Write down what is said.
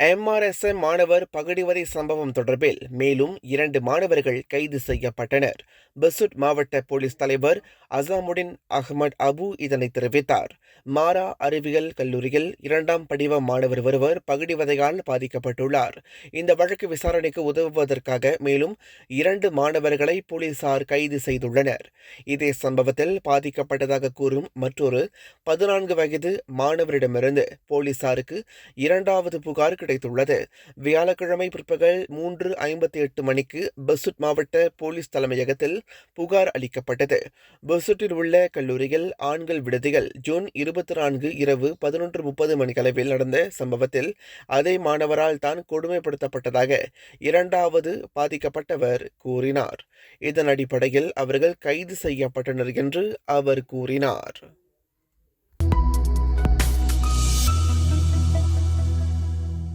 MRSM மாணவர் பகடிவதை சம்பவம் தொடர்பில் மேலும் இரண்டு மாணவர்கள் கைது செய்யப்பட்டனர். பசுட் மாவட்ட போலீஸ் தலைவர் அசாமுடின் அகமட் அபு இதனை தெரிவித்தார். மாரா அறிவியல் கல்லூரியில் இரண்டாம் படிவ மாணவர் ஒருவர் பகடிவதையால் பாதிக்கப்பட்டுள்ளார். இந்த வழக்கு விசாரணைக்கு உதவுவதற்காக மேலும் இரண்டு மாணவர்களை போலீசார் கைது செய்துள்ளனர். இதே சம்பவத்தில் பாதிக்கப்பட்டதாக கூறும் மற்றொரு பதினான்கு வயது மாணவரிடமிருந்து போலீசாருக்கு இரண்டாவது புகார் கிடைத்துள்ளது. வியாழக்கிழமை பிற்பகல் மூன்று ஐம்பத்தி எட்டு மணிக்கு பசுட் மாவட்ட போலீஸ் தலைமையகத்தில் புகார் அளிக்கப்பட்டது. பெசுட்டில் உள்ள கல்லூரியில் ஆண்கள் விடுதிகள் ஜூன் இருபத்தி நான்கு இரவு பதினொன்று முப்பது மணிக்களவில் நடந்த சம்பவத்தில் அதே மாணவரால் தான் கொடுமைப்படுத்தப்பட்டதாக இரண்டாவது பாதிக்கப்பட்டவர் கூறினார். இதன் அடிப்படையில் அவர்கள் கைது செய்யப்பட்டனர் என்று அவர் கூறினார்.